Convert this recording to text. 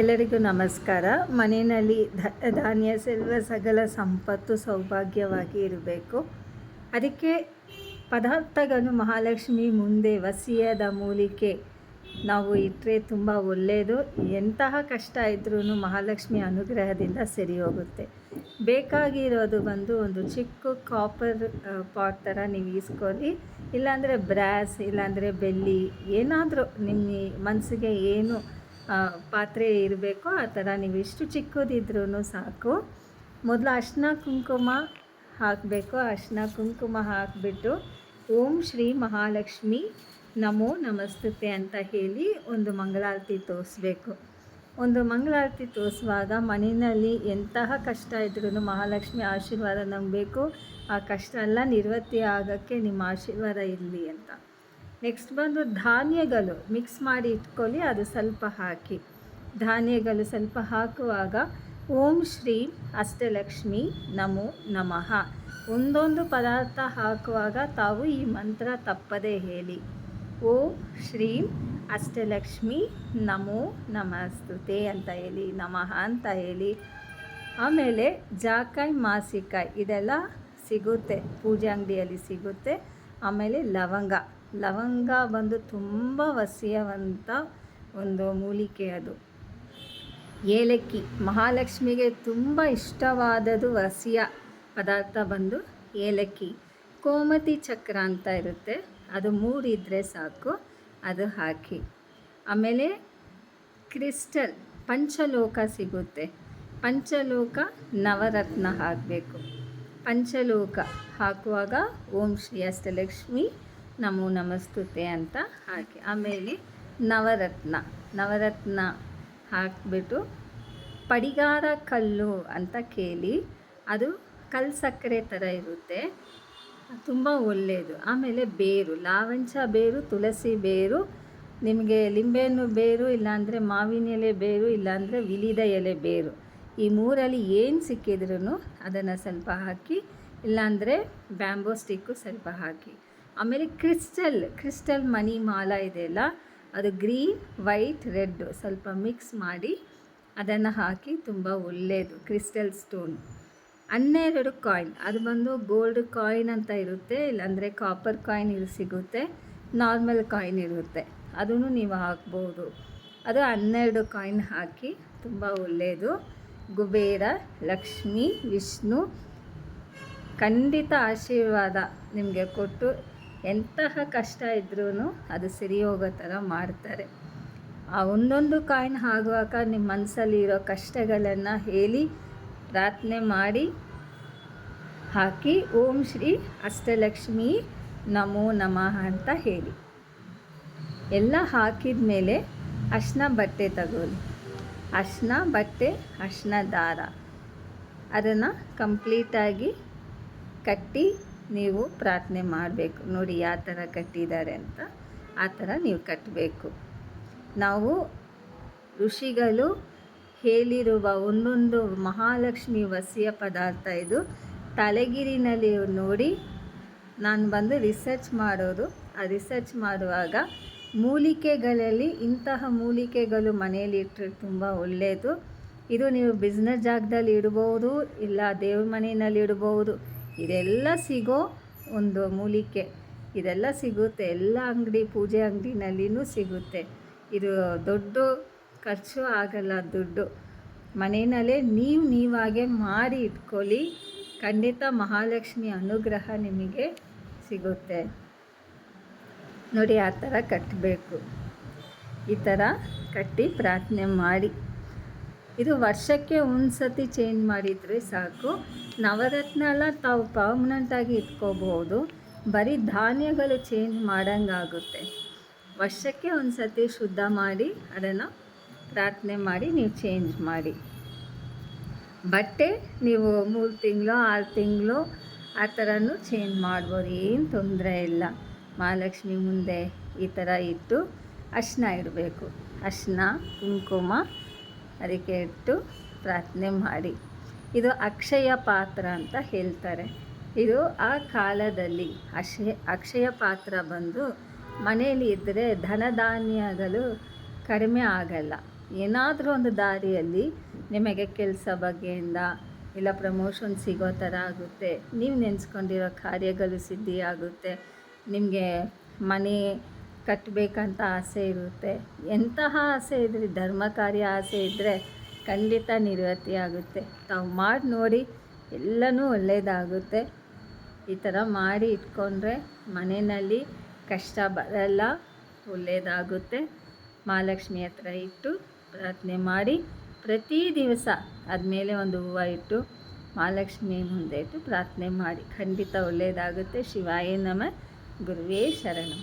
ಎಲ್ಲರಿಗೂ ನಮಸ್ಕಾರ. ಮನೆಯಲ್ಲಿ ಧಾನ್ಯ, ಸೆಲ್ವ, ಸಗಲ ಸಂಪತ್ತು ಸೌಭಾಗ್ಯವಾಗಿ ಇರಬೇಕು. ಅದಕ್ಕೆ ಪದಾರ್ಥಗಳು ಮಹಾಲಕ್ಷ್ಮಿ ಮುಂದೆ ವಸಿಯದ ಮೂಲಿಕೆ. ನಾವು ಇಟ್ಟರೆ ತುಂಬ ಒಳ್ಳೆಯದು. ಎಂತಹ ಕಷ್ಟ ಇದ್ರೂ ಮಹಾಲಕ್ಷ್ಮಿ ಅನುಗ್ರಹದಿಂದ ಸರಿ ಹೋಗುತ್ತೆ. ಬೇಕಾಗಿರೋದು ಬಂದು ಒಂದು ಚಿಕ್ಕ ಕಾಪರ್ ಪಾಟ್ ಥರ ನೀವು ಈಸ್ಕೊಳ್ಳಿ. ಇಲ್ಲಾಂದರೆ ಬ್ರಾಸ್, ಇಲ್ಲಾಂದರೆ ಬೆಳ್ಳಿ, ಏನಾದರೂ ನಿಮ್ಮ ಮನಸ್ಸಿಗೆ ಏನು ಪಾತ್ರೆ ಇರಬೇಕು ಆ ಥರ ನೀವು ಎಷ್ಟು ಚಿಕ್ಕದಿದ್ರೂ ಸಾಕು. ಮೊದಲು ಅರ್ಶಿನ ಕುಂಕುಮ ಹಾಕಬೇಕು. ಅರ್ಶಿನ ಕುಂಕುಮ ಹಾಕಿಬಿಟ್ಟು ಓಂ ಶ್ರೀ ಮಹಾಲಕ್ಷ್ಮಿ ನಮೋ ನಮಸ್ತೆ ಅಂತ ಹೇಳಿ ಒಂದು ಮಂಗಳಾರತಿ ತೋರಿಸ್ಬೇಕು. ಒಂದು ಮಂಗಳಾರತಿ ತೋರಿಸುವಾಗ ಮನೆಯಲ್ಲಿ ಎಂತಹ ಕಷ್ಟ ಇದ್ರೂ ಮಹಾಲಕ್ಷ್ಮಿ ಆಶೀರ್ವಾದ ನಮಗೆ ಬೇಕು ಆ ಕಷ್ಟ ಎಲ್ಲ ನಿರ್ವೃತ್ತಿ ಆಗೋಕ್ಕೆ ನಿಮ್ಮ ಆಶೀರ್ವಾದ ಇರಲಿ ಅಂತ. ನೆಕ್ಸ್ಟ್ ಬಂದು ಧಾನ್ಯಗಳು ಮಿಕ್ಸ್ ಮಾಡಿ ಇಟ್ಕೊಳ್ಳಿ, ಅದು ಸ್ವಲ್ಪ ಹಾಕಿ. ಧಾನ್ಯಗಳು ಸ್ವಲ್ಪ ಹಾಕುವಾಗ ಓಂ ಶ್ರೀ ಅಷ್ಟಲಕ್ಷ್ಮಿ ನಮೋ ನಮಃ. ಒಂದೊಂದು ಪದಾರ್ಥ ಹಾಕುವಾಗ ತಾವು ಈ ಮಂತ್ರ ತಪ್ಪದೇ ಹೇಳಿ. ಓಂ ಶ್ರೀ ಅಷ್ಟಲಕ್ಷ್ಮಿ ನಮೋ ನಮಸ್ತುತೆ ಅಂತ ಹೇಳಿ, ನಮಃ ಅಂತ ಹೇಳಿ. ಆಮೇಲೆ ಜಾಕಾಯಿ ಮಾಸಿಕಾಯಿ ಇದೆಲ್ಲ ಸಿಗುತ್ತೆ, ಪೂಜೆ ಅಂಗಡಿಯಲ್ಲಿ ಸಿಗುತ್ತೆ. ಆಮೇಲೆ ಲವಂಗ. ಲವಂಗ ಬಂದು ತುಂಬ ವಸಿಯವಂತ ಒಂದು ಮೂಲಿಕೆ ಅದು. ಏಲಕ್ಕಿ ಮಹಾಲಕ್ಷ್ಮಿಗೆ ತುಂಬ ಇಷ್ಟವಾದದು ವಸಿಯ ಪದಾರ್ಥ ಬಂದು ಏಲಕ್ಕಿ. ಕೋಮತಿ ಚಕ್ರ ಅಂತ ಇರುತ್ತೆ. ಅದು ಮೂರಿದ್ರೆ ಸಾಕು, ಅದು ಹಾಕಿ. ಆಮೇಲೆ ಕ್ರಿಸ್ಟಲ್, ಪಂಚಲೋಕ ಸಿಗುತ್ತೆ. ಪಂಚಲೋಕ ನವರತ್ನ ಹಾಕಬೇಕು. ಪಂಚಲೋಕ ಹಾಕುವಾಗ ಓಂ ಶ್ರೀ ಅಷ್ಟಲಕ್ಷ್ಮಿ ನಮೋ ನಮಸ್ತುತೆ ಅಂತ ಹಾಕಿ. ಆಮೇಲೆ ನವರತ್ನ. ನವರತ್ನ ಹಾಕಿಬಿಟ್ಟು ಪಡಿಗಾರ ಕಲ್ಲು ಅಂತ ಕೇಳಿ, ಅದು ಕಲ್ಲು ಸಕ್ಕರೆ ಥರ ಇರುತ್ತೆ. ತುಂಬ ಒಳ್ಳೆಯದು. ಆಮೇಲೆ ಬೇರು, ಲಾವಂಚ ಬೇರು, ತುಳಸಿ ಬೇರು, ನಿಮಗೆ ಲಿಂಬೆಹಣ್ಣು ಬೇರು ಇಲ್ಲಾಂದರೆ ಮಾವಿನ ಎಲೆ ಬೇರು, ಇಲ್ಲಾಂದರೆ ವಿಲಿದ ಎಲೆ ಬೇರು. ಈ ಮೂರಲ್ಲಿ ಏನು ಸಿಕ್ಕಿದ್ರೂ ಅದನ್ನು ಸ್ವಲ್ಪ ಹಾಕಿ, ಇಲ್ಲಾಂದರೆ ಬ್ಯಾಂಬೋ ಸ್ಟಿಕ್ಕು ಸ್ವಲ್ಪ ಹಾಕಿ. ಆಮೇಲೆ ಕ್ರಿಸ್ಟಲ್ ಕ್ರಿಸ್ಟಲ್ ಮನಿ ಮಾಲ ಇದೆಯಲ್ಲ, ಅದು ಗ್ರೀನ್, ವೈಟ್, ರೆಡ್ ಸ್ವಲ್ಪ ಮಿಕ್ಸ್ ಮಾಡಿ ಅದನ್ನು ಹಾಕಿ ತುಂಬ ಒಳ್ಳೆಯದು ಕ್ರಿಸ್ಟಲ್ ಸ್ಟೋನ್. ಹನ್ನೆರಡು ಕಾಯಿನ್, ಅದು ಬಂದು ಗೋಲ್ಡ್ ಕಾಯಿನ್ ಅಂತ ಇರುತ್ತೆ, ಇಲ್ಲಾಂದರೆ ಕಾಪರ್ ಕಾಯಿನ್ ಇಲ್ಲಿ ಸಿಗುತ್ತೆ ನಾರ್ಮಲ್ ಕಾಯಿನ್ ಇರುತ್ತೆ. ಅದನ್ನು ನೀವು ಹಾಕ್ಬೋದು. ಅದು ಹನ್ನೆರಡು ಕಾಯಿನ್ ಹಾಕಿ ತುಂಬ ಒಳ್ಳೆಯದು ಕುಬೇರ, ಲಕ್ಷ್ಮಿ, ವಿಷ್ಣು, ಖಂಡಿತ ಆಶೀರ್ವಾದ ನಿಮಗೆ ಕೊಟ್ಟು ಎಂತಹ ಕಷ್ಟ ಇದ್ರೂ ಅದು ಸರಿ ಹೋಗೋ ಥರ ಮಾಡ್ತಾರೆ. ಆ ಒಂದೊಂದು ಕಾಯಿನ್ ಆಗುವಾಗ ನಿಮ್ಮ ಮನಸ್ಸಲ್ಲಿ ಇರೋ ಕಷ್ಟಗಳನ್ನು ಹೇಳಿ ಪ್ರಾರ್ಥನೆ ಮಾಡಿ, ಹಾಕಿ ಓಂ ಶ್ರೀ ಅಷ್ಟಲಕ್ಷ್ಮಿ ನಮೋ ನಮಃ ಅಂತ ಹೇಳಿ. ಎಲ್ಲ ಹಾಕಿದ ಮೇಲೆ ಅರ್ಶಿನ ಬಟ್ಟೆ ತಗೊಳ್ಳಿ. ಅರ್ಶಿನ ಬಟ್ಟೆ ಅರ್ಶಿನ ದಾರ ಅದನ್ನು ಕಂಪ್ಲೀಟಾಗಿ ಕಟ್ಟಿ ನೀವು ಪ್ರಾರ್ಥನೆ ಮಾಡಬೇಕು. ನೋಡಿ ಯಾವ ಥರ ಕಟ್ಟಿದ್ದಾರೆ ಅಂತ ಆ ಥರ ನೀವು ಕಟ್ಟಬೇಕು. ನಾವು ಋಷಿಗಳು ಹೇಳಿರುವ ಒಂದೊಂದು ಮಹಾಲಕ್ಷ್ಮಿ ವಸಿಯ ಪದಾರ್ಥ ಇದು. ತಲೆಗಿರಿನಲ್ಲಿ ನೋಡಿ, ನಾನು ಬಂದು ರಿಸರ್ಚ್ ಮಾಡೋದು. ಆ ರಿಸರ್ಚ್ ಮಾಡುವಾಗ ಮೂಲಿಕೆಗಳಲ್ಲಿ ಇಂತಹ ಮೂಲಿಕೆಗಳು ಮನೆಯಲ್ಲಿ ಇಟ್ಟರೆ ತುಂಬ ಒಳ್ಳೆಯದು. ಇದು ನೀವು ಬಿಸ್ನೆಸ್ ಜಾಗದಲ್ಲಿ ಇಡ್ಬೋದು, ಇಲ್ಲ ದೇವ್ರ ಮನೆಯಲ್ಲಿ ಇಡ್ಬೋದು. ಇದೆಲ್ಲ ಸಿಗೋ ಒಂದು ಮೂಲಿಕೆ, ಇದೆಲ್ಲ ಸಿಗುತ್ತೆ. ಎಲ್ಲ ಅಂಗಡಿ, ಪೂಜೆ ಅಂಗಡಿನಲ್ಲಿನೂ ಸಿಗುತ್ತೆ. ಇದು ದೊಡ್ಡ ಖರ್ಚು ಆಗಲ್ಲ ದುಡ್ಡು. ಮನೆಯಲ್ಲೇ ನೀವು ನೀವಾಗೆ ಮಾಡಿ ಇಟ್ಕೊಳ್ಳಿ. ಖಂಡಿತ ಮಹಾಲಕ್ಷ್ಮಿ ಅನುಗ್ರಹ ನಿಮಗೆ ಸಿಗುತ್ತೆ. ನೋಡಿ, ಆ ಥರ ಕಟ್ಟಬೇಕು. ಈ ಥರ ಕಟ್ಟಿ ಪ್ರಾರ್ಥನೆ ಮಾಡಿ. ಇದು ವರ್ಷಕ್ಕೆ ಒಂದು ಸತಿ ಚೇಂಜ್ ಮಾಡಿದರೆ ಸಾಕು. ನವರತ್ನ ಎಲ್ಲ ತಾವು ಪರ್ಮನೆಂಟಾಗಿ ಇಟ್ಕೋಬಹುದು. ಬರೀ ಧಾನ್ಯಗಳು ಚೇಂಜ್ ಮಾಡಂಗಾಗುತ್ತೆ. ವರ್ಷಕ್ಕೆ ಒಂದು ಸತಿ ಶುದ್ಧ ಮಾಡಿ, ಅದನ್ನು ಪ್ರಾರ್ಥನೆ ಮಾಡಿ, ನೀವು ಚೇಂಜ್ ಮಾಡಿ. ಬಟ್ಟೆ ನೀವು ಮೂರು ತಿಂಗಳು, ಆರು ತಿಂಗಳು ಆ ಥರನೂ ಚೇಂಜ್ ಮಾಡ್ಬೋದು. ಏನು ತೊಂದರೆ ಇಲ್ಲ. ಮಹಾಲಕ್ಷ್ಮಿ ಮುಂದೆ ಈ ಥರ ಇಟ್ಟು ಅರ್ಶಿನ ಇಡಬೇಕು. ಅರ್ಶಿನ ಕುಂಕುಮ ಅದಕ್ಕೆ ಇಟ್ಟು ಪ್ರಾರ್ಥನೆ ಮಾಡಿ. ಇದು ಅಕ್ಷಯ ಪಾತ್ರ ಅಂತ ಹೇಳ್ತಾರೆ. ಇದು ಆ ಕಾಲದಲ್ಲಿ ಅಕ್ಷಯ ಅಕ್ಷಯ ಪಾತ್ರ ಬಂದು ಮನೆಯಲ್ಲಿ ಇದ್ದರೆ ಧನಧಾನ್ಯಗಳು ಕಡಿಮೆ ಆಗಲ್ಲ. ಏನಾದರೂ ಒಂದು ದಾರಿಯಲ್ಲಿ ನಿಮಗೆ ಕೆಲಸ ಬಗ್ಗೆಯಿಂದ ಇಲ್ಲ ಪ್ರಮೋಷನ್ ಸಿಗೋ ಥರ ಆಗುತ್ತೆ, ನೀವು ನೆನೆಸ್ಕೊಂಡಿರೋ ಕಾರ್ಯಗಳು ಸಿದ್ಧಿಯಾಗುತ್ತೆ, ನಿಮಗೆ ಮನೆ ಕಟ್ಟಬೇಕಂತ ಆಸೆ ಇರುತ್ತೆ, ಎಂತಹ ಆಸೆ ಇದ್ರಿ ಧರ್ಮ ಕಾರ್ಯ ಆಸೆ ಇದ್ದರೆ ಖಂಡಿತ ನಿವೃತ್ತಿ ಆಗುತ್ತೆ. ತಾವು ಮಾಡಿ ನೋಡಿ, ಎಲ್ಲನೂ ಒಳ್ಳೆಯದಾಗುತ್ತೆ ಈ ಥರ ಮಾಡಿ ಇಟ್ಕೊಂಡ್ರೆ ಮನೆಯಲ್ಲಿ ಕಷ್ಟ ಬರಲ್ಲ ಒಳ್ಳೆಯದಾಗುತ್ತೆ ಮಹಾಲಕ್ಷ್ಮಿ ಹತ್ರ ಇಟ್ಟು ಪ್ರಾರ್ಥನೆ ಮಾಡಿ, ಪ್ರತಿ ದಿವಸ ಆದಮೇಲೆ ಒಂದು ಹೂವು ಇಟ್ಟು ಮಹಾಲಕ್ಷ್ಮಿ ಮುಂದೆ ಇಟ್ಟು ಪ್ರಾರ್ಥನೆ ಮಾಡಿ. ಖಂಡಿತ ಒಳ್ಳೆಯದಾಗುತ್ತೆ ಶಿವಾಯ ನಮ. ಗುರುವೇ ಶರಣಂ.